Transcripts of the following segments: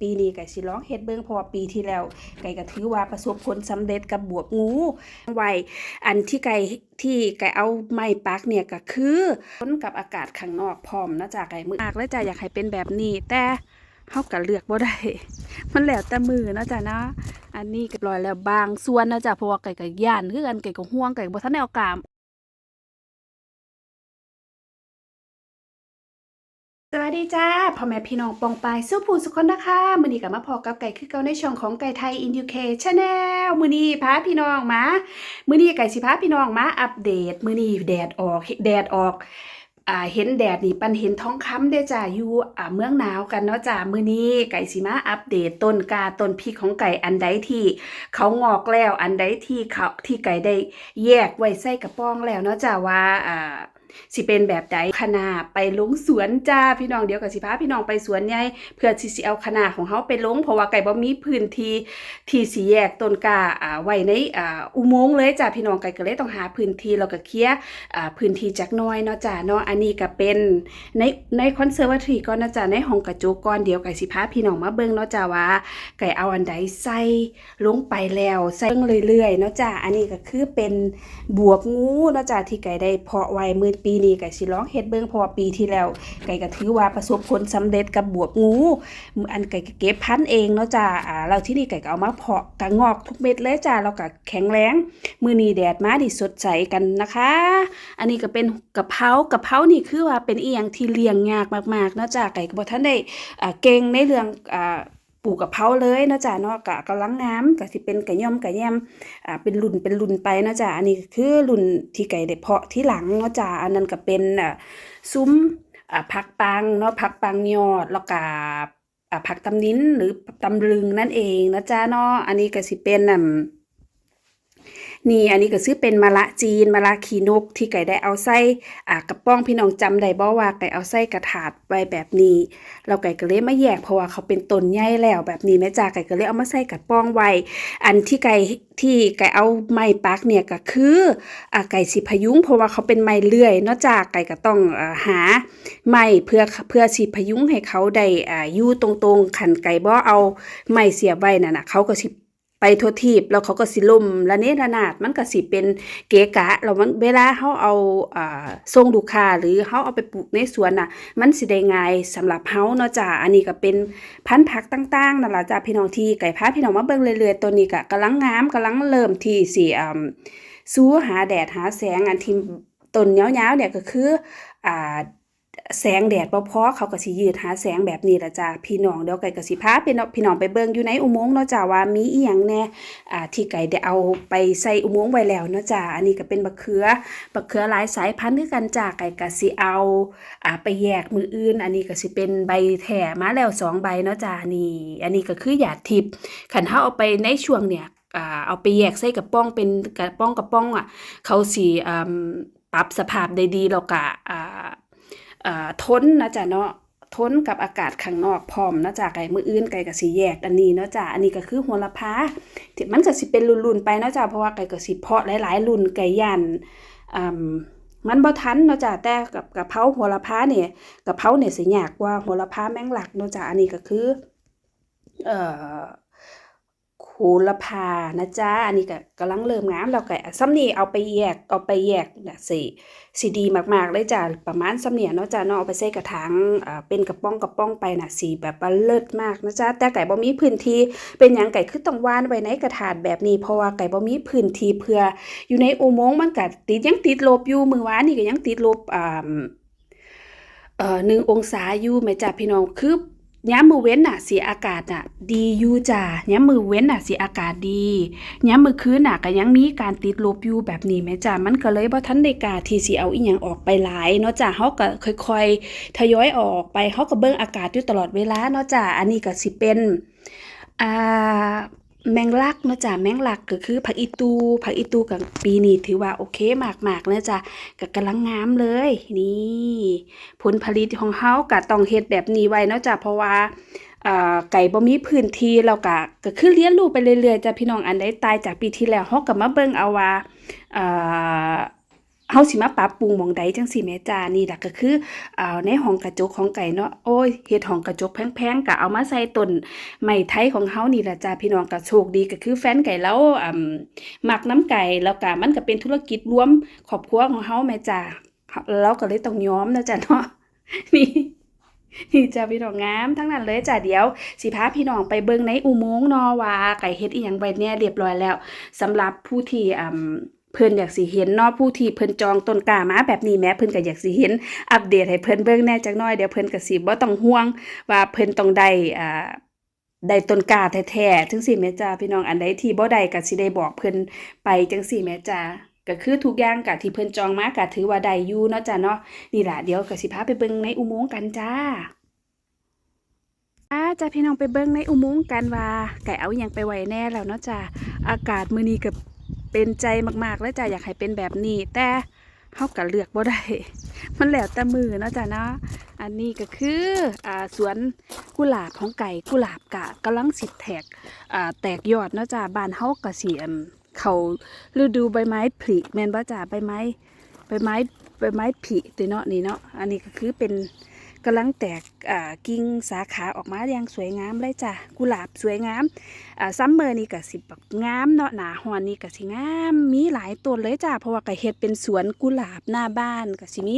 ปีนี้ไก่สิร้องเฮ็ดเบิ่งพราะว่าปีที่แล้ว ไก่ก็ถือว่าประสบผลสำเร็จกับบวบงูไวอันที่ไก่ที่ไก่เอาไม้ปักเนี่ยก็คือทนกับอากาศข้างนอกพร้อมนะจ๊ะไก่มือมากแล้วจ้ะอยากให้เป็นแบบนี้ แต่เฮาก็เลือกบ่ได้ มันแล้วแต่มือนะจ๊ะนะ อันนี้ก็ลอยแล้วบางส่วนนะจ๊ะเพราะว่าไก่ก็ย่านคือกันไก่ก็ห่วงไก่บ่ทันได้เอากาม วัสดีจ้าพ่อแม่พี่น้องปองปายสู้ผู้สุขคนนะคะมือนี้ก็มาพอกับไก่คือเก่าในช่องของไก่ไทยอินยูเคชแนลมือนี้พาพี่น้องมามือนี้ไก่สิพาพี่น้องมาอัปเดต มือนี้แดดออกแดดออกอ่าเห็นแดดนี่ปันเห็นท้องค้ำเด้จ้าอยู่อ่าเมืองหนาวกันเนาะจ้ามือนี้ไก่สิมาอัปเดตต้นกาต้นพริกของไก่อันใดที่ เขางอกแล้วอันใดที่เขาที่ไก่ได้แยกไว้ใส่กระป๋องแล้วเนาะจ้าว่าอ่า สิเป็นแบบใดคณะไปลงสวนจ้าพี่น้องเดี๋ยวกับสิพาพี่น้องไปสวนใหญ่เพื่อสิสิเอาคณะของเฮาไปลงเพราะว่าไก่บ่มีพื้นที่ที่สิแยกต้นกาอ่าไว้ในอ่าอุโมงค์เลยจ้าพี่น้องไก่ก็เลยต้องหาพื้นที่แล้วก็เคลียร์อ่าพื้นที่จักน้อยเนาะจ้าเนาะอันนี้ก็เป็นในในคอนเสิร์ตทรีก่อนนะจ้าในห้องกระจกก่อนเดี๋ยวไก่สิพาพี่น้องมาเบิ่งเนาะจ้าว่าไก่เอาอันใดใส่ลงไปแล้วใส่เบิ่งเรื่อยๆเนาะจ้าอันนี้ก็คือเป็นบวบงูเนาะจ้ะที่ไก่ได้เพาะไว้มือปีนี้ไก่สิร้องเฮ็ดเบิ่งเพราะว่าปีที่แล้ว ไก่ก็ถือว่าประสบผลสำเร็จกับบวบงู อันไก่เก็บพันธุ์เองเนาะจ้ะอ่าเราที่นี่ไก่ก็เอามาเพาะกะงอกทุกเม็ดเลยจ้ะเราก็แข็งแรงมือนี้แดดมาดิสดใสกันนะคะ อันนี้ก็เป็นกะเพรากะเพรานี่คือว่าเป็นอีหยังที่เลี้ยงยากมากๆเนาะจ้ะไก่ก็บ่ทันได้อ่าเก่งในเรื่องอ่า ปลูกกะเพราเลยเนาะจ้ะเนาะกะกำลังงามกะสิเป็นกะย่อมกะแยมอ่าเป็นรุ่นเป็นรุ่นไปเนาะจ้ะอันนี้คือรุ่นที่ไก่ได้เพาะที่หลังเนาะจ้ะอันนั้นก็เป็นอ่าซุ้มอ่าผักปังเนาะผักปังยอดแล้วก็อ่าผักตำนิ้นหรือตำลึงนั่นเองนะจ้ะเนาะอันนี้ก็สิเป็นอ่า นี่อันนี้ก็ซื้อเป็นมะละจีนมะละขีนกที่ไก่ได้เอาใส่อ่ากระป้องพี่น้องจำได้บ่ว่าไก่เอาใส่กระถาดไว้แบบนี้เราไก่ก็เลยมาแยกเพราะว่าเขาเป็นต้นใหญ่แล้วแบบนี้แม่จ้าไก่ก็เลยเอามาใส่กระป้องไว้อันที่ไก่ที่ไก่เอาไม้ปักเนี่ยก็คืออ่าไก่สิพยุงเพราะว่าเขาเป็นไม้เลื่อยเนอกจากไก่ก็ต้องอ่าหาไม้เพื่อเพื่อสิพยุงให้เขาได้อ่าอยู่ตรงๆขันไก่บ่เอาไม้เสียบไว้น่ะนะเขาก็สิ ทษทีบแล้วเขาก็สิล่มละเนระนาดมันก็สิเป็นเกะกะแล้วมันเวลาเขาเอาอ่าส่งลูกค้าหรือเขาเอาไปปลูกในสวนน่ะ มันสิได้ง่ายสำหรับเฮาเนาะจ้ะอันนี้ก็เป็นพันธุ์ผักต่างๆนั่นล่ะจ้ะพี่น้องที่ไก่พาพี่น้องมาเบิ่งเรื่อยๆตัวนี้ก็กำลังงามกำลังเริ่มที่สิอ่าสู้หาแดดหาแสงอันที่ต้นยาวๆเนี่ยก็คืออ่า แสงแดดบ่พอเขาก็สิยืดหาแสงแบบนี้ละจ้ะพี่น้องเดี๋ยวไก่ก็สิพาพี่น้องพี่น้องไปเบิ่งอยู่ในอุโมงค์เนาะจ้ะว่ามีอีหยังแน่อ่าที่ไก่ได้เอาไปใส่อุโมงค์ไว้แล้วเนาะจ้ะอันนี้ก็เป็นบักเขือบักเขือหลายสายพันธุ์คือกันจ้ะไก่ก็สิเอาอ่าไปแยกมืออื่น อันนี้ก็สิเป็นใบแถมาแล้วสองใบเนาะจ้านี่อันนี้ก็คือหยาดทิพย์ขันเฮาเอาไปในช่วงเนี่ยอ่าเอาไปแยกใส่กระป้องเป็นกระป้องกระป้องอะเขาสิอ่าปรับสภาพได้ดีแล้วก็อ่า ทนนะจ้ะเนาะทนกับอากาศข้างนอกพร้อมนะจ้ะไก่มืออื่นไก่ก็สิแยกอันนี้เนาะจ้ะอันนี้ก็คือโหระพาที่มันก็สิเป็นรุ่นๆไปเนาะจ้ะเพราะว่าไก่ก็สิเพาะหลายๆรุ่นไก่ย่านอ่ามันบ่ทันเนาะจ้ะแต่กับกะเพราโหระพาเนี่ยกะเพราเนี่ยสิยากกว่าโหระพาแมงหลักเนาะจ้ะอันนี้ก็คือ เอ่อ โหระพานะจ๊ะอันนี้ก็กำลังเริ่มงามแล้วก็ซ้ำนี่เอาไปแยกเอาไปแยกน่ะสิสิดีมากๆเลยจ้ะประมาณซ้ำเนี่ยเนาะจ้ะเนาะเอาไปใส่กระถางอ่าเป็นกระป๋องกระป๋องไปน่ะสิแบบเลิศมากนะจ๊ะแต่ไก่บ่มีพื้นที่เป็นหยังไก่คือต้องวานไว้ในกระถาดแบบนี้เพราะว่าไก่บ่มีพื้นที่เพื่ออยู่ในอุโมงค์มันก็ติดยังติดลบอยู่มือวานนี่ก็ยังติดลบอ่าเอ่อหนึ่งองศาอยู่แม่จ้ะพี่น้องคือ ย้ำมือเว้นน่ะเสียอากาศน่ะ ดีอยู่จ้าย้ำมือเว้นน่ะเสียอากาศดีย้ำมือคืนน่ะก็ยังมีการติดลบอยู่แบบนี้แม่จ้ามันก็เลยบ่ทันได้กาที่สิเอาอีหยังออกไปหลายเนาะจ้าเฮาก็ค่อยๆทยอยออกไปเฮาก็เบิ่งอากาศอยู่ตลอดเวลาเนาะจ้าอันนี้ก็สิเป็นอ่า แมงลักเนาะจ้ะแมงลักก็คือผักอีตูผักอีตูกับปีนี้ถือว่าโอเคมากๆนาะจ้ะก็กำลังงามเลย นี่ ผลผลิตของเฮาก็ต้องเฮ็ดแบบนี้ไว้เนาะจ้ะเพราะว่าไก่บ่มีพื้นที่เราก็ก็คือเลี้ยงลูกไปเรื่อยๆจ้ะพี่น้องอันใดตายจากปีที่แล้วเฮาก็มาเบิ่งเอาว่าอ่า เฮาสิมาปรับปรุงหมองใดจังซี่แหมจ้านี่ล่ะก็คืออ่าในห้องกระจกของไก่เนาะโอ้ยเฮ็ดห้องกระจกแพงๆก็เอามาใส่ต้นไม้ไทยของเฮานี่ล่ะจ้าพี่น้องก็โชคดีก็คือแฟนไก่เราอ่ามักน้ำไก่แล้วก็มันก็เป็นธุรกิจรวมครอบครัวของเฮาแม่จ้าเราก็เลยต้องยอมนะจ้ะเนาะนี่นี่จ้าพี่น้องงามทั้งนั้นเลยจ้าเดี๋ยวสิพาพี่น้องไปเบิ่งในอุโมงค์เนาะว่าไก่เฮ็ดอีหยังไว้เนี่ยเรียบร้อยแล้วสำหรับผู้ที่อ่า เพิ่นอยากสิเห็นเนาะผู้ที่เพิ่นจองต้นกล้ามาแบบนี้แม้เพิ่นก็อยากสิเห็นอัปเดตให้เพิ่นเบิ่งแน่จักหน่อยเดี๋ยวเพิ่นก็สิบ่ต้องห่วงว่าเพิ่นต้องได้อ่าได้ต้นกล้าแท้ๆจังซี่แม่จ้าพี่น้องอันใดที่บ่ได้ก็สิได้บอกเพิ่นไปจังซี่แม่จ้าก็คือทุกอย่างก็ที่เพิ่นจองมาก็ถือว่าได้อยู่เนาะจ้าเนาะนี่ล่ะเดี๋ยวก็สิพาไปเบิ่งในอุโมงค์กันจ้าอาจ้าพี่น้องไปเบิ่งในอุโมงค์กันว่าไก่เอาอิหยังไปไว้แน่แล้วเนาะจ้าอากาศมื้อนี้ก็ เป็นใจมากๆแล้วจ้ะอยากให้เป็นแบบนี้ แต่เฮาก็เลือกบ่ได้มันแล้วแต่มือเนาะจ้ะเนาะอันนี้ก็คืออ่าสวนกุหลาบของไก่กุหลาบกะกำลังสิแตกอ่าแตกยอดเนาะจ้ะบ้านเฮาก็สิอั่นเขาฤดูใบไม้ผลิแม่นบ่จ้ะใบไม้ใบไม้ใบไม้ผลิติเนาะนี่เนาะอันนี้ก็คือเป็น กำลังแตกกิ่งสาขาออกมาอย่างสวยงามเลยจ้ะกุหลาบสวยงามซัมเมอร์นี่ก็สิบแบบงามเนาะหนาฮอนนี่ก็สิงามมีหลายต้นเลยจ้าเพราะว่าก็เฮ็ดเป็นสวนกุหลาบหน้าบ้านก็สิมี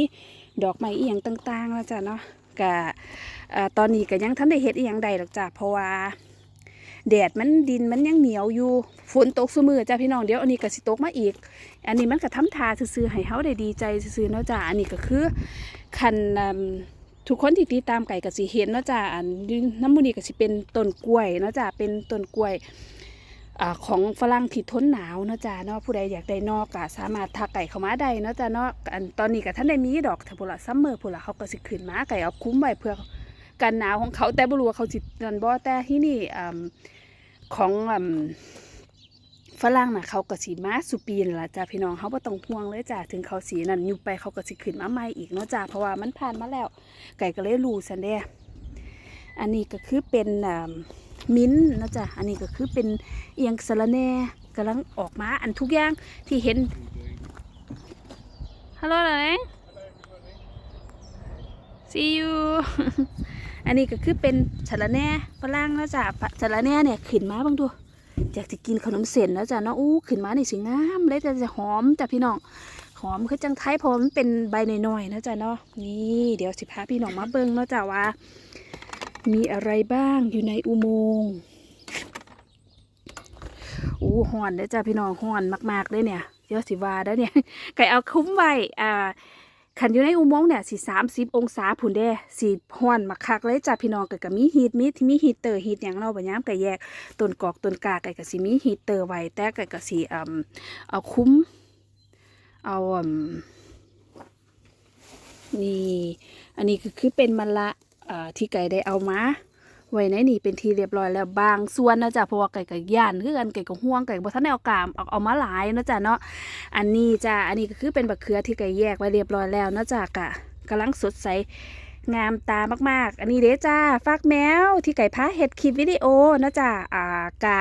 ดอกไม้อีหยังต่างๆแล้วจ้าเนาะก็ตอนนี้ก็ยังทันได้เฮ็ดอีหยังใดหรอกจ้าเพราะว่าแดดมันดินมันยังเหนียวอยู่ฝนตกซุมือจ้าพี่น้องเดี๋ยวอันนี้ก็สิตกมาอีก อันนี้มันก็ทำทาซื่อๆให้เฮาได้ดีใจซื่อๆเนาะจ้าอันนี้ก็คือคันอ ทุกคนที่ติดตามไก่ก็สิเห็นเนาะจ้าอันน้ำมูนี่ก็สิเป็นต้นกล้วยเนาะจ้าเป็นต้นกล้วยอของฝรั่งที่ทนหนาวเนาะจ้าเนาะผู้ใดอยากได้นอกก็สามารถทักไก่เข้ามาได้เนาะจ้าเนาะอันตอนนี้ก็ท่านได้มีดอกถ้าพุ่ละซัมเมอร์พุ่ละเขาก็สิขึ้นมาไก่เอาคุ้มไว้เพื่อกันหนาวของเขาแต่บ่รู้ว่าเขาสินันบ่แต่ที่นี่อของอ ฝรั่งน่ะเขาก็สิมาสุปีนนล่ะจ้าพี่น้องเขาบ่ต้องห่วงเลยจ้าถึงเขาสีนั่นอยู่ไปเขาก็สิขึ้นมาใหม่อีกเนาะจ้าเพราะว่ามันผ่านมาแล้ว ไก่ก็เลยรู้ซันเด้อันนี้ก็คือเป็นอ่ามิ้นท์เนาะจ้ะอันนี้ก็คือเป็นเอียงสะระแหน่กำลังออกมาอันทุกอย่างที่เห็นฮัลโหลไหน see you อันนี้ก็คือเป็นสะระแหน่ฝรั่งแล้วจ้ะสะระแหน่เนี่ยขึ้นมาเบ้างดู อยากจะกินขนมเส้นแล้วจ้ะเนาะอู้ขึ้นมาในสิงามเลยจะจะหอมจ้ะพี่น้องหอมคือจังไทยพราะมันเป็นใบหน้อยๆนะจ้ะเนาะนี่เดี๋ยวสิพาพี่น้องมาเบิ่งเนาะจ้ะว่า มีอะไรบ้างอยู่ในอุโมงค์อู้ห่อนเด้อจ้าพี่น้องห่อนมากๆเลยเนี่ยเดี๋ยวสิวาได้เนี่ยไก่เอาคุ้มไว้อ่า ขันอยู่ในอุโมงค์เนี่ยสิสามสิบองศาผุนเด้สีห้อนมาคักเลยจ้าพี่น้องไก่ก็มีฮีตมีมีฮีเตอร์ฮีตอย่างเราบัดยามไก่แยกต้นกอกต้นกาไก่ก็สิมีฮีเตอร์ไว้แต่ไก่ก็สิอ่าเอาคุ้มเอาอ่านี่อันนี้คือคือเป็นมะละอ่าที่ไก่ได้เอามา ไว้ในนี่เป็นทีเรียบร้อยแล้วบางส่วนนะจ๊ะเพราะว่าไก่กับย่านคือกันไก่กับห่วงไก่บ่ทันได้เอากามเอาเอามาหลายนะจ๊ะเนาะอันนี้จ้ะอันนี้ก็คือเป็นบักเขือที่ไก่แยกไว้เรียบร้อยแล้วนะจ๊ะกะกำลังสดใสงามตามากๆ อันนี้เด้จ้าฟากแมวที่ไก่พาเห็ดคลิปวิดีโอนะจ๊ะอ่ากะ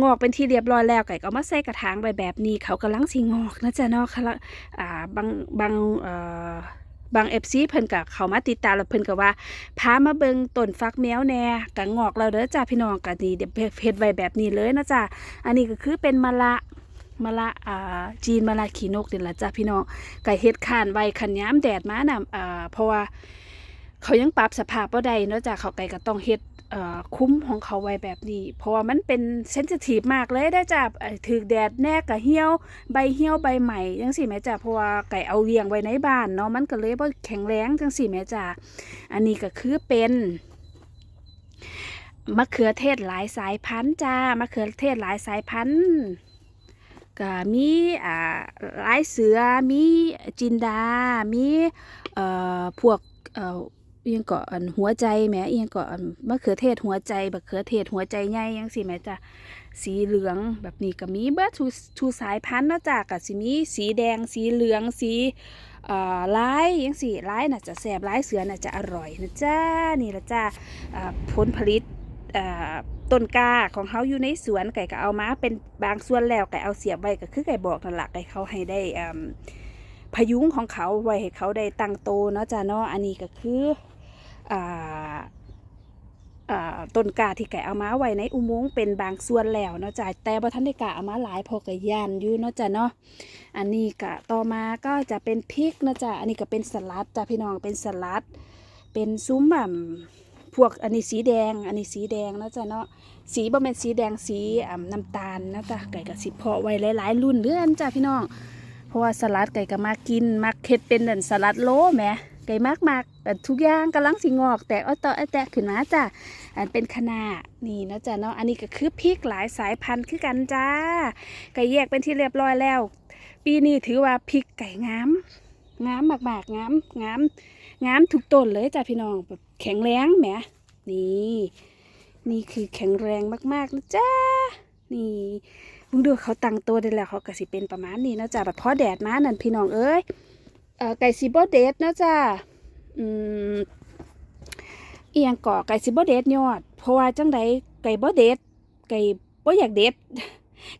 งอกเป็นที่เรียบร้อยแล้วไก่ก็เอามาใส่กระถางไปแบบนี้เขากำลังสิงอกนะจ๊ะเนาะค่ะอ่าบางบางเอ่อ บางเอฟซีเพิ่นกับเขามาติดตามแล้วเพิ่นก็ว่าพามาเบิงต้นฟักแมวแหน่กังอกเราเด้อจ้าพี่น้องกันนี่เดี๋ยวเฮ็ดไว้แบบนี้เลยนะจ้าอันนี้ก็คือเป็นมะละมะละอ่าจีนมะละขีนกนี่แหละจ้าพี่น้องไก่เฮ็ดข่านไว้ขันย้ำแดดมาน่ะอ่าเพราะว่าเขายังปรับสภาพบ่ได้เนาะจ้าเขาไก่ก็ต้องเฮ็ด คุ้มของเขาไว้แบบนี้ เพราะว่ามันเป็นเซนซิทีฟมากเลยได้จ้าเอ่อถือแดดแน่ก็เหี่ยว ใบเหี่ยวใบใหม่จังสี่แม่จ้าเพราะว่าไก่เอาเลี้ยงไว้ในบ้านเนาะมันก็เลยบ่แข็งแรงจังสี่แม่จ้าอันนี้ก็คือเป็นมะเขือเทศหลายสายพันธุ์จ้ามะเขือเทศหลายสายพันธุ์ก็มีอ่าหลายเสือมีจินดา มีเอ่อพวกเอ่อ เอียงก็อันหัวใจแหมเอียงก็อันมะเขือเทศหัวใจมะเขือเทศหัวใจใหญ่ยังสิแหมจ้ะสีเหลืองแบบนี้ก็มีเบิดทุทุสายพันธุ์เนาะจ้ะก็สิมีสีแดงสีเหลืองสีเอ่อลายยังสี่ลายน่ะจะแสบลายเสือน่ะจะอร่อยนะจ้านี่ละจ้าผลผลิตต้นกล้าของเขาอยู่ในสวนไก่ก็เอามาเป็นบางส่วนแล้วไก่เอาเสียบไว้ก็คือไก่บอกนั่นแหละไก่เขาให้ได้อ่าพยุงของเขาไว้ให้เขาได้ตั้งโตเนาะจ้ะเนาะอันนี้ก็คือ ต้นกาที่ไก่เอามาไว้ในอุโมงค์เป็นบางส่วนแล้วเนาะจ้ะแต่บ่ทันได้กล้าเอามาหลายพอก็ย่านอยู่เนาะจ้ะเนาะอันนี้ก็ต่อมาก็จะเป็นพริกเนาะจ้ะอันนี้ก็เป็นสลัดจ้ะพี่น้องเป็นสลัด เป็นซุ้มแบบพวกอันนี้สีแดง อันนี้สีแดงเนาะจ้ะเนาะสีบ่แม่นสีแดงสีอ่ำน้ำตาลนะจ้ะไก่ก็สิพาะไว้หลายๆ รุ่นเดือนจ้ะพี่น้อง เพราะว่าสลัดไก่ก็มากินมักเฮ็ดเป็นนั่นสลัดโลแหมไก่มากมาก แต่ทุกอย่างกำลังสิงอก แต่เอาต่อแตะขึ้นมาจ้ะอันเป็นคณะนี่เนาะจ้ะเนาะอันนี้ก็คือพริกหลายสายพันธุ์คือกันจ้าไก่แยกเป็นที่เรียบร้อยแล้ว ปีนี้ถือว่าพริกไก่งามงามมากๆงามงามงามทุกต้นเลยจ้ะพี่น้องแบบแข็งแรงแหมนี่นี่คือแข็งแรงมากๆนะจ้านี่มึงดูเขาตั้งตัวได้แล้วเขาก็สิเป็นประมาณนี้นะจ้ะแบบพอแดดมานั่นพี่น้องเอ้ยเอ่อไก่สิบ่เดดนะจ้ะ อืมเอียงก่อไก่สิบ่เด็ดยอด เพราะว่าจังใดไก่บ่เด็ด ไก่บ่อยากเด็ด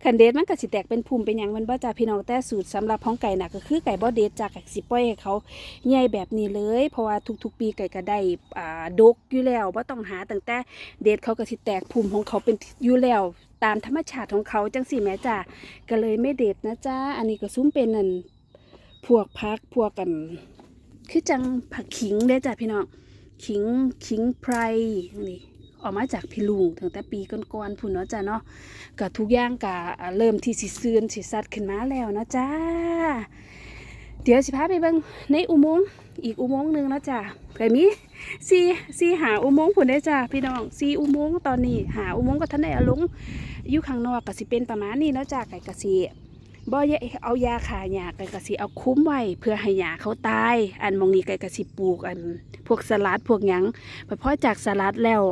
คันเด็ดมันก็สิแตกเป็นภูมิเป็นหยังมันบ่จ้ะพี่น้องแต่สูตรสำหรับของไก่น่ะก็คือไก่บ่เด็ดจ้ะไก่สิปล่อยให้เขาใหญ่แบบนี้เลย เพราะว่าทุกๆปีไก่ก็ได้อ่าดกอยู่แล้วบ่ต้องหาตั้งแต่เด็ดเขาก็สิแตกภูมิของเขาเป็นอยู่แล้วตามธรรมชาติของเขาจังสิแม่จ้ะก็เลยไม่เด็ดนะจ้าอันนี้ก็ซุ้มเป็นนั่นพวกพักพวกกัน คือจังผักขิงเด้จ้ะพี่น้องขิงขิงไพรนี่ออกมาจากพี่ลุงตั้งแต่ปีก่อนๆพุ่นเนาะจ้ะเนาะก็ทุกอย่างก็เริ่มที่สิซื่นสิสัดขึ้นมาแล้วเนาะจ้า เดี๋ยวสิพาไปเบิ่งในอุโมงค์อีกอุโมงค์หนึงเนาะจ้ะก็มีซีซีหาอุโมงค์ผลได้จ้าพี่น้องซีอุโมงค์ตอนนี้ หาอุโมงค์ก็ทันได้อลงอยู่ข้างนอกก็สิเป็นประมาณนี้เนาะจ้าไก่กะสิ บ่ยเอายาขาหญ้าไก่กะสิเอาคุ้มไว้เพื่อให้หญ้าเขาตาย อันมองนี้ไก่กะสิปลูกอันพวกสลัดพวกหยังพอจากสลัดแล้ว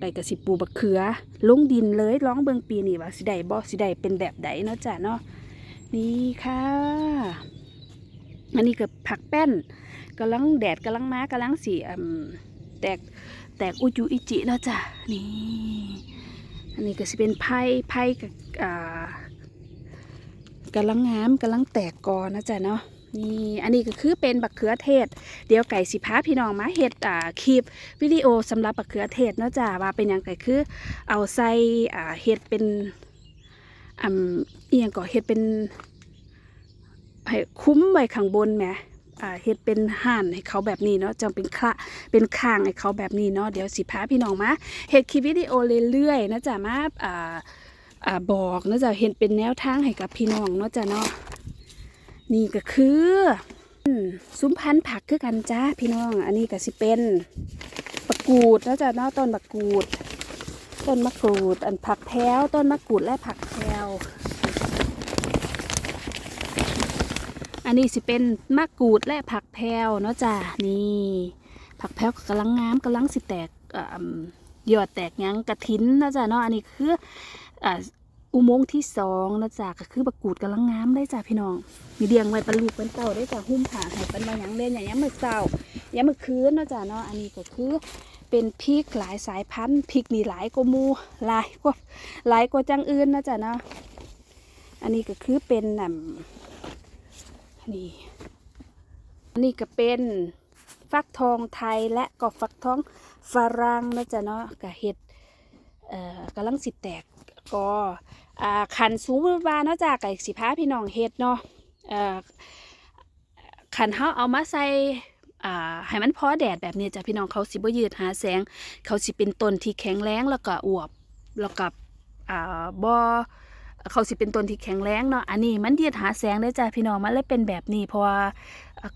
ไก่กะสิปลูกบักเขือ ลงดินเลยร้องเบิงปีนี้ว่าสิได้บ่สิได้เป็นแบบใดเนาะจ้าเนาะนี่ค่ะอันนี้ก็ผักแป้นกำลังแดดกำลังมากำลังสีอืมแตกแตกอุจุอิจิแล้วจ้ะนี่อันนี้ก็สิเป็นไผ่ไผ่กับ อ่ากำลังงามกำลังแตกกอนะจ๊ะเนาะนี่อันนี้ก็คือเป็นบักเขือเทศ เดี๋ยวไก่สิพาพี่น้องมาเฮ็ดอ่าคลิปวิดีโอสำหรับบักเขือเทศเนาะจ้ะว่าเป็นหยังไงคือ เอาใส่อ่าเฮ็ดเป็นอ่าเอียงก็เฮ็ดเป็นให้คุ้มไว้ข้างบนแหมอ่าเฮ็ดเป็นห่านให้เขาแบบนี้เนาะจังเป็นคละเป็นข้างให้เขาแบบนี้เนาะเดี๋ยวสิพาพี่น้องมาเฮ็ดคลิปวิดีโอเรื่อยๆนะจ๊ะมาอ่า อ่าบอกนะจ๊ะเห็นเป็นแนวทางให้กับพี่น้องเนาะจ้ะเนาะนี่ก็คือซุ้มพันธุ์ผักคือกันจ้าพี่น้อง อันนี้ก็สิเป็นบักกูดนะจ๊ะเนาะต้นบักกูด ต้นมะกรูด อันผักแพรวต้นมะกรูดและผักแพรวอันนี้สิเป็นมะกรูดและผักแพรวเนาะจ้ะนี่ ผักแพรวก็กำลังงามกำลังสิแตกอ่ายอดแตกยังกระถินเนาะจ้ะเนาะอันนี้คือ อ่าอุโมงค์ที่สองนะจ้ะก็คือบักกูดกำลังงามได้จ้ะพี่น้อง มีเดียงไว้ป็นลูกเป็นเต่าได้จ้ะหุ้มผ่าให้เป็นมาหยังเล่นอย่างยามมื้อเช้าอย่ามมื้อคืนนะจ้ะเนาะอันนี้ก็คือเป็นพริกหลายสายพันธุ์พริกนี่หลายกว่ามูหลายกว่าหลายกว่าจังอื่นนะจ้ะเนาะอันนี้ก็คือเป็นน่ะนี่อันนี้ก็เป็นฟักทองไทยและก็ฟักทองฝรั่งนะจ๊ะเนาะกับเห็ดเอ่อกำลังสิแตก ก็อ่าขันสูงบาเนาะจ้ะไก่สิพาพี่น้องเห็ดเนาะอ่อขันเขาเอามาใส่อ่าให้มันพอแดดแบบนี้จ้ะพี่น้องเขาสิบ่ยืดหาแสง เขาสิเป็นต้นที่แข็งแรงแล้วก็อวบแล้วก็อ่าบ่เขาสิเป็นต้นที่แข็งแรงเนาะ อันนี้มันยืดหาแสงได้จ้ะพี่น้อง มันเลยเป็นแบบนี้เพราะว่า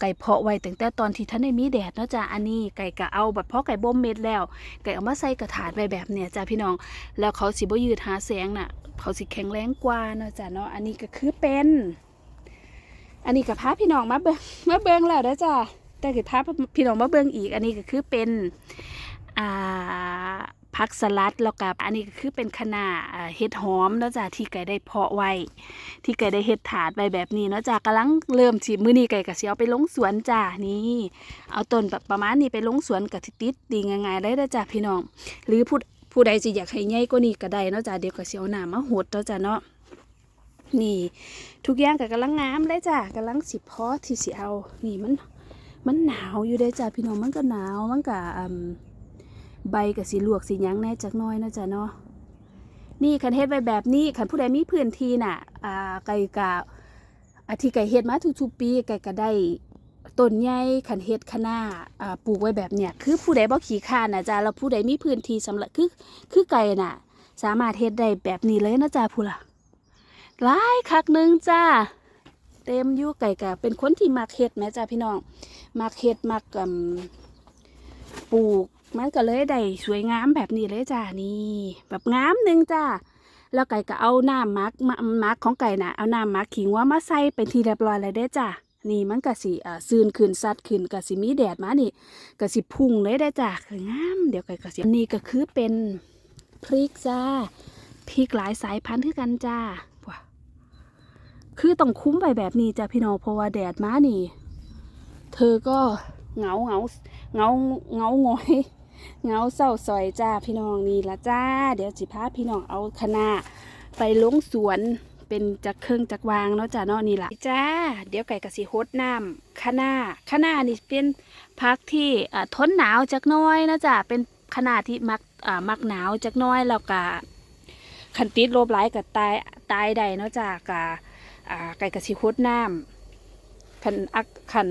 ไก่เพาะไว้ตั้งแต่ตอนที่ท่านได้มีแดดเนาะจ้ะอันนี้ไก่กะเอาแบบเพาะไก่บ่มเม็ดแล้ว ไก่เอามาใส่กระถาดไว้แบบเนี้ยจ้ะพี่น้อง แล้วเขาสิบ่ยืดหาแสงน่ะ เขาสิแข็งแรงกว่าเนาะจ้ะเนาะอันนี้ก็คือเป็น อันนี้ก็พาพี่น้องมาเบิ่งมาเบิ่งแล้วเด้อจ้ะแต่ก็พาพี่น้องมาเบิ่งอีก อันนี้ก็คือเป็นอ่า ผักสลัดแล้วกับอันนี้ก็คือเป็นคะน้าเห็ดหอมเนาะจ้ะที่ไก่ได้เพาะไว้ ที่ไก่ได้เห็ดถาดไว้แบบนี้เนาะจ้ะกำลังเริ่มสิมื้อนี้ไก่ก็สิเอาไปลงสวนจ้ะนี่เอาต้นแบบประมาณนี้ไปลงสวนกับติดดีง่ายๆได้เด้อจ้ะพี่น้อง หรือผู้ผู้ใดสิอยากให้ใหญ่กว่านี้ก็ได้เนาะจ้ะเดี๋ยวก็สิเอาน้ำมาหดเนาะจ้ะเนาะนี่ ทุกอย่างก็กำลังงามเลยจ้ะกำลังสิเพาะที่สิเอานี่มันมันหนาวอยู่เด้จ้ะพี่น้องมันก็หนาวมันก็อืม ใบก็สิลวกสิหยังแน่จักน้อยนะจ้ะเนาะนี่คันเฮ็ดไว้แบบนี้คันผู้ใดมีพื้นที่น่ะอ่าไก่กะอาที่ไก่เฮ็ดมาทุกๆปีไก่ก็ได้ต้นใหญ่คันเฮ็ดคะน้าอ่าปลูกไว้แบบเนี้ยคือผู้ใดบ่ขี้คร้านน่ะจ้ะแล้วผู้ใดมีพื้นที่สำหรับคือคือไก่น่ะ สามารถเฮ็ดได้แบบนี้เลยนะจ้ะผู้ล่ะหลายคักนึงจ้าเต็มอยู่ไก่กะเป็นคนที่มักเฮ็ดแหม่จ้าพี่น้องมักเฮ็ดมักปลูก มันก็เลยได้สวยงามแบบนี้เลยจ้านี่แบบงามหนึ่งจ้าแล้วไก่ก็เอาหน้ำมักมามักของไก่น่ะเอาหน้ำมักขิงว่ามาใส่เป็นทีเรียบร้อยเลยเด้จ้านี่มันก็สิอ่าซืนขึ้นซัดขึ้นก็สิมีแดดมานี่ก็สิพุ่งเลยได้จ้าคืองามเดี๋ยวไก่ก็สินนี้ก็คือเป็นพริกจ้าพริกหลายสายพันธุ์คือกันจ้าว้าคือต้องคุ้มไปแบบนี้จ้ะพี่น้องเพราะว่าแดดมานี่ เธอก็เหงาเหงาเหงาเหงาหงอย เงาเศร้าซอยจ้าพี่น้องนี่ละจ้า เดี๋ยวจิพาพี่น้องเอาคณะไปลงสวนเป็นจักเครื่องจักวางเนาะจ้าเนาะนี่ละจ้า เดี๋ยวไก่กระสิฮดน้ำคณะน้าคะนี่เป็นพักที่ทนหนาวจักน้อยนะจ้าเป็นขนาดที่มักมักหนาวจักน้อยแล้วก็คันติดลบหลกับตายตายใดเนาะจ้ากะอ่าไก่กระชิคดน้ำขันอักขัน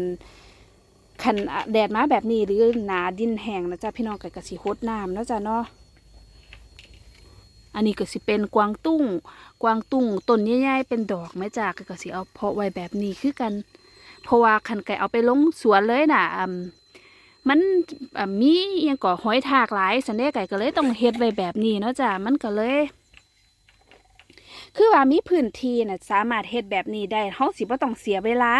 ขันแดดมาแบบนี้หรือหนาดินแห้งนะจ๊ะพี่น้องไก่กระชิคดน้ำเนาะจ๊ะเนาะอันนี้ก็สิเป็นกวางตุ้ง กวางตุ้งต้นใหญ่ๆเป็นดอกไหมจ้ะไก่กระสิเอาเพาะไว้แบบนี้คือกัน เพราะว่าขันไก่เอาไปลงสวนเลยน่ะมันมียังก่อหอยทากหลายสันเดไก่ก็เลยต้องเฮ็ดไว้แบบนี้เนาะจ้ะมันก็เลย คือว่ามีพื้นที่น่ะสามารถเฮ็ดแบบนี้ได้เฮาสิบ่ต้องเสียเวลา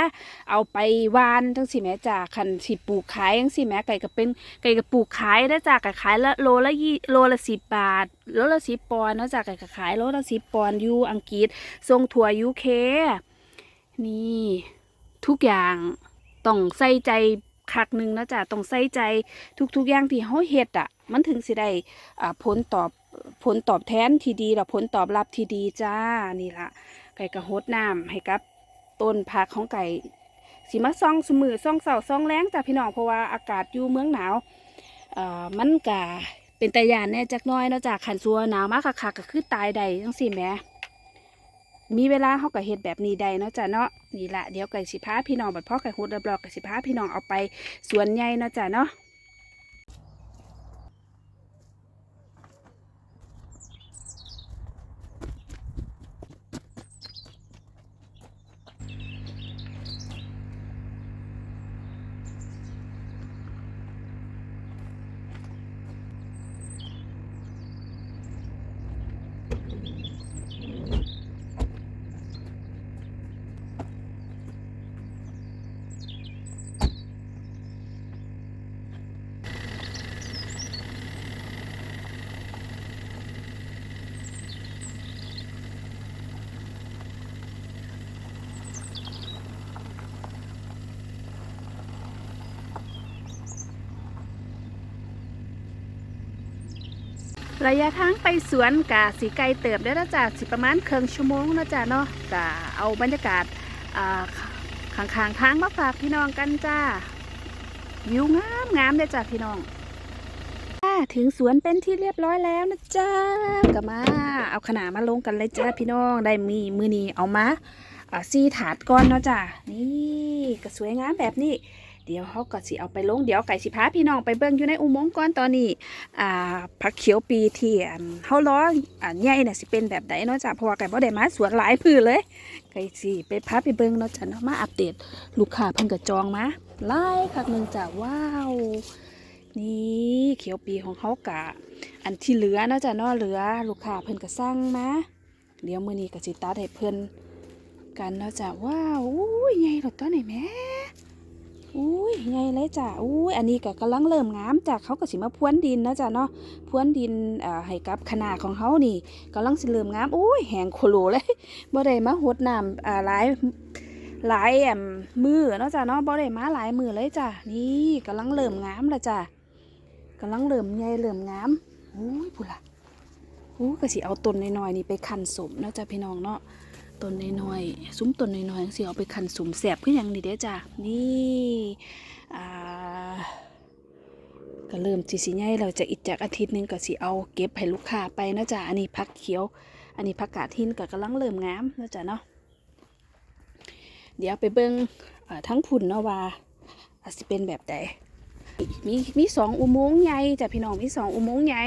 เอาไปหวานจังซี่แม่จ้าคันสิปลูกขายจังซี่แม่ไก่ก็เป็นไก่ก็ปลูกขายได้อจ้าก็ขายละโลละยี่โลละ10บาทโลละ10ปอนด์เนาะจ้าไก่ก็ขายโลละ10ปอนด์อยู่อังกฤษส่งทั่ว UK นี่ทุกอย่างต้องใส่ใจคักหนึงเนะจ้าต้องใส่ใจทุกๆอย่างที่เฮาเฮ็ดอะ มันถึงสิได้อ่าผลตอบ ผลตอบแทนที่ดีและผลตอบรับที่ดีจ้านี่ละไก่กระหดน้ำให้กับต้นผักของไก่สีมาซองสมือซองเสาซองแรงจ้าพี่น้องเพราะว่าอากาศอยู่เมืองหนาวเอ่อมันกะเป็นตายานแน่จักน้อยเนาะจากขันซัวหนาวมากคักๆก็คือตายใดจังสิแหมมีเวลาเขาก็เฮ็ดแบบนี้ได้เนาะจ้ะเนาะนี่ละเดี๋ยวไก่สิพาพี่น้องบัดพ่อไก่ฮุดรียบร้อยไก่สิพาพี่น้องเอาไปสวนใหญ่เนาะจ้ะเนาะ ระยะทางไปสวนกะสีไกลเติบได้แล้วจ้ะสิประมาณเครึ่งชั่วโมงนะจ้ะเนาะกะเอาบรรยากาศอ่าข้างๆทางมาฝากพี่น้องกันจ้าวิวงามงามเลยจ้ะพี่น้องถึงสวนเป็นที่เรียบร้อยแล้วนะจ้ากะมาเอาขนาดมาลงกันเลยจ้าพี่น้องได้มีมือนีเอามาอ่าซีถาดก้อนเนาะจ้ะนี่ก็สวยงามแบบนี้ เดี๋ยวเขาก็สิเอาไปลงเดี๋ยวไก่สิพาพี่น้องไปเบิ่งอยู่ในอุโมงค์ก่อนตอนนี้อ่าผักเขียวปีที่อันเฮาล้ออันใหญ่น่ะสิเป็นแบบใดเนาะจ้ะเพราะว่าไก่บ่ได้มาสวนหลายพื้นเลยไก่สิไปพาไปเบิ่งเนาะจ้ะเนาะมาอัปเดตลูกค้าเพิ่นก็จองมาหลายคักหนึงจ้ะว้าวนี่เขียวปีของเขากะ อันที่เหลือเนาะจ้ะเนาะเหลือลูกค้าเพิ่นก็สั่งมาเดี๋ยวมื้อนี้ก็สิตัดให้เพิ่นกันเนาะจ้ะว้าวอุ้ยใหญ่หลือตัวไหนแม่ อุ้ยไงเลยจ้ะอุ้ยอันนี้ก็กำลังเริ่มงามจ้ะเขาก็สิมาพวนดินนะจ้ะเนาะพวนดินเอ่อให้กับขนาดของเขานี่กำลังสิเริ่มงามอุ้ยแหงโคโลเลยบ่ได้มาหดน้ำอ่าหลายหลายแอมมือเนาะจ้ะเนาะบ่ได้มาหลายมือเลยจ้ะนี่กำลังเริ่มงามล้วจ้ะกำลังเริ่มใหญ่เริ่มงามอุ้ยพุ่นละอู้ก็สิเอาต้นน้อยๆนี่ไปคั่นสมเนาะจ้ะพี่น้องเนาะ ต้นน้อยๆซุ้มต้นน้อยๆสิเอาไปขันสุ่มแสบขึ้นอหยังนี่เด้จ้ะนี่อ่าก็เริ่มสิสิใหญ่แล้วจะอีกจากอาทิตย์หนึงก็สิเอาเก็บให้ลูกค้าไปนะจ๊ะอันนี้ผักเขียว อันนี้ผักกาดหินก็กำลังเริ่มงามนะจ๊ะเนาะเดี๋ยวไปเบิ่งเอ่อทั้งพุ่นเนาะว่าอาจสิเป็นแบบใด มีมีสองอุโมงค์ใหญ่จ้ะพี่น้องมีสองอุโมงค์ใหญ่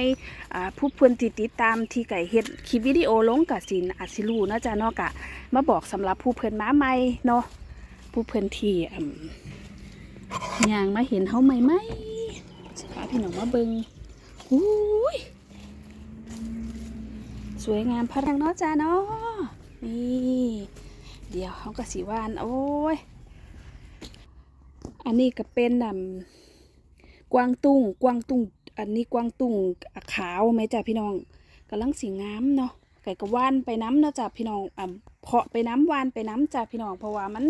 อ่าผู้เพื่อนติดติดตามที่ไก่เฮ็ดคลิปวิดีโอลงกับสินอาจสิรู้เนาะจ้ะเนาะกะมาบอกสำหรับผู้เพื่อนมาใหม่เนาะผู้เพื่อนที่อย่างมาเห็นเฮาใหม่ไหมสิพาพี่น้องมาเบิงอุ้ยสวยงามพรังเนาะจ้าเนาะนี่เดี๋ยวเขาก็สีวานโอ้ยอันนี้ก็เป็นนำ กวางตุ้ง กวางตุ้ง อันนี้กวางตุ้งขาวไหมจ้ะพี่น้องกำลังสีงามเนาะไก่ก็ว่านไปน้ำเนาะจ้ะพี่น้องอะเพาะไปน้ำวานไปน้ำจ้ะพี่น้องเพราะว่ามัน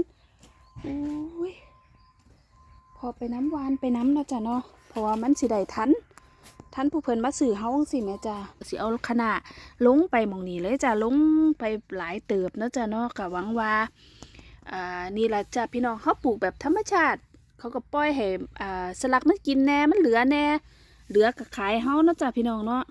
โอ้ยพอไปน้ำวานไปน้ำเนาะจ้ะเนาะเพราะว่ามันสิได้ทันทันผู้เพิ่นมาสื่อเฮาสิแม่จ้ะสิเอาขนาดลงไปมองนี้เลยจ้ะลงไปหลายเติบเนาะจ้ะเนาะก็หวังว่าอ่านี่ละจ้ะพี่น้องเขาปลูกแบบธรรมชาติ เขาก็ปล่อยให้อ่าสลักมันกินแน่มันเหลือแน่เหลือก็ขายเฮาเนาะจ้ะพี่น้องเนาะ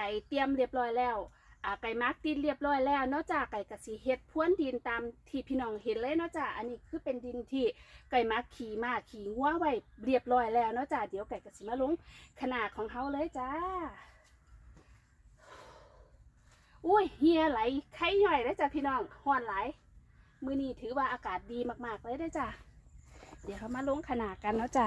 ก่เตรียมเรียบร้อยแล้วอ่าไก่มาร์กดินเรียบร้อยแล้วนอกจากไก่กระสีเฮ็ดพรวนดินตามที่พี่น้องเห็นเลยนอกจากอันนี้คือเป็นดินที่ไก่มาร์กขี่มาขี่งัวไว้เรียบร้อยแล้วนอกจากเดี๋ยวไก่กระสีมาลงขนาดของเขาเลยจ้าอุ้ยเฮียไหลไข่ย่อยเลยจ้ะพี่น้องห้อนไหลมือนี้ถือว่าอากาศดีมากๆเลยได้จ้ะเดี๋ยวเขามาลงขนาดกันนาะจ้ะ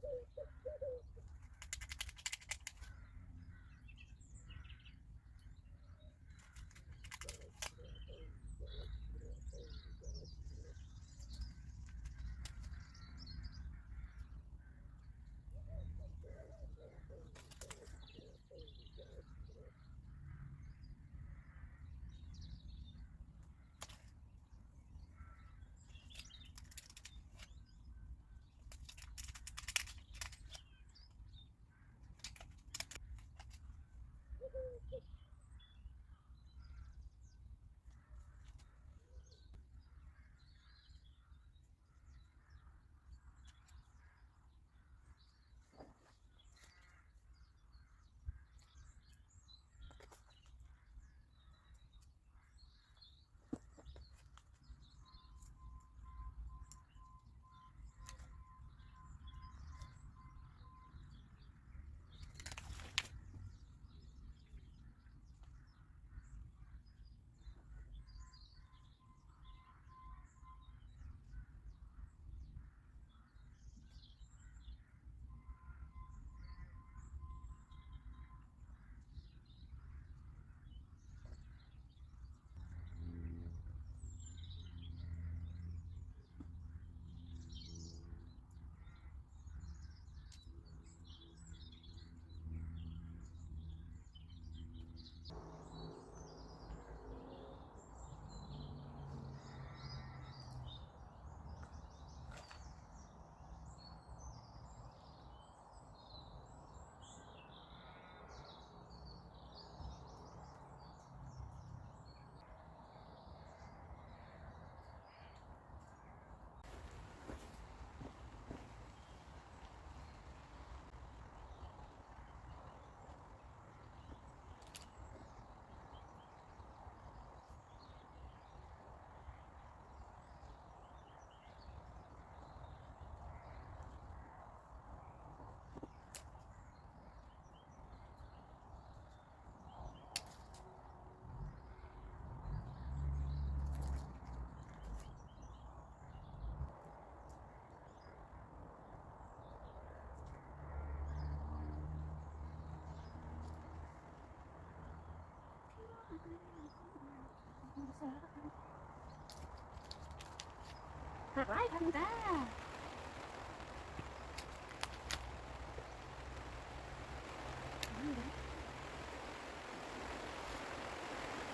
หักไล่ทันจ้า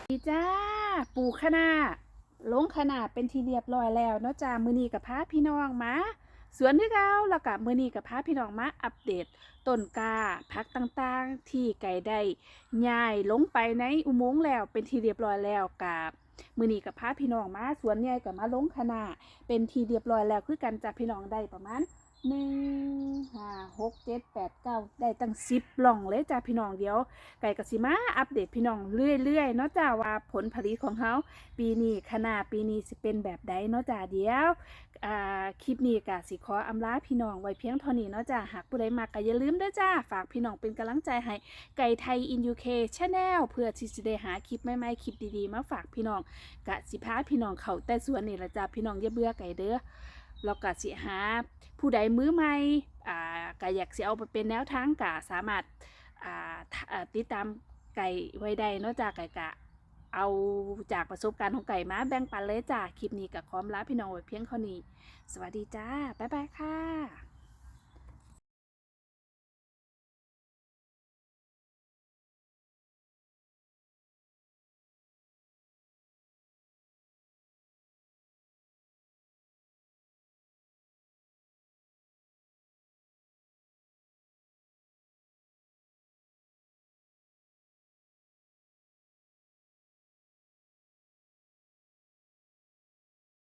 ดีจ้า ปลูกขนาลงขนาดเป็นทีเรียบร้อยแล้วเนาะจ้า มือนีกับพาพี่น้องมาสวนที่เก่าแล้วกับมือนีกับพาพี่น้องมาอัปเดตต้นกาพักต่างๆ ที่ไก่ได้ย้ายลงไปในอุโมงค์แล้วเป็นทีเรียบร้อยแล้วกับ มือนี้กับพาพี่น้องมาสวนใหญ่กับมาลงคณะเป็นทีเรียบร้อยแล้วคือกันจากพี่น้องได้ประมาณ หนึ่งห้าหกเจ็ดแปดเก้าได้ตั้งสิบหล่องเลยจ้าพี่น้องเดียวไก่กสิมาอัปเดตพี่น้องเรื่อยๆเนาะจ้าว่าผลผลิตของเขาปีนี้ขนาดปีนี้สิเป็นแบบใดเนาะจ้าเดียวอ่าคลิปนี้กะสิขออำลาพี่น้องไว้เพียงเท่านี้เนาะจ้าหากผู้ใดมากก็อย่าลืมด้อจ้าฝากพี่น้องเป็นกำลังใจให้ไก่ไทยอินยูเคชแนลเพื่อที่จะได้หาคลิปใหม่ๆคลิปดีๆมาฝากพี่น้องกะสิพาพี่น้องเขาแต่ส่วนนี่ละจ้าพี่น้องอย่าเบื่อไก่เด้อ แล้วก็สิหาผู้ใดมือใหม่อ่าก็อยากสิเอาไปเป็นแนวทางกะสามารถอ่าติดตามไก่ไว้ได้นอกจากไก่กะเอาจากประสบการณ์ของไก่มาแบ่งปันเลยจ้าคลิปนี้กับคอมลาพี่น้องไว้เพียงเท่านี้ สวัสดีจ้า บ๊ายบายค่ะ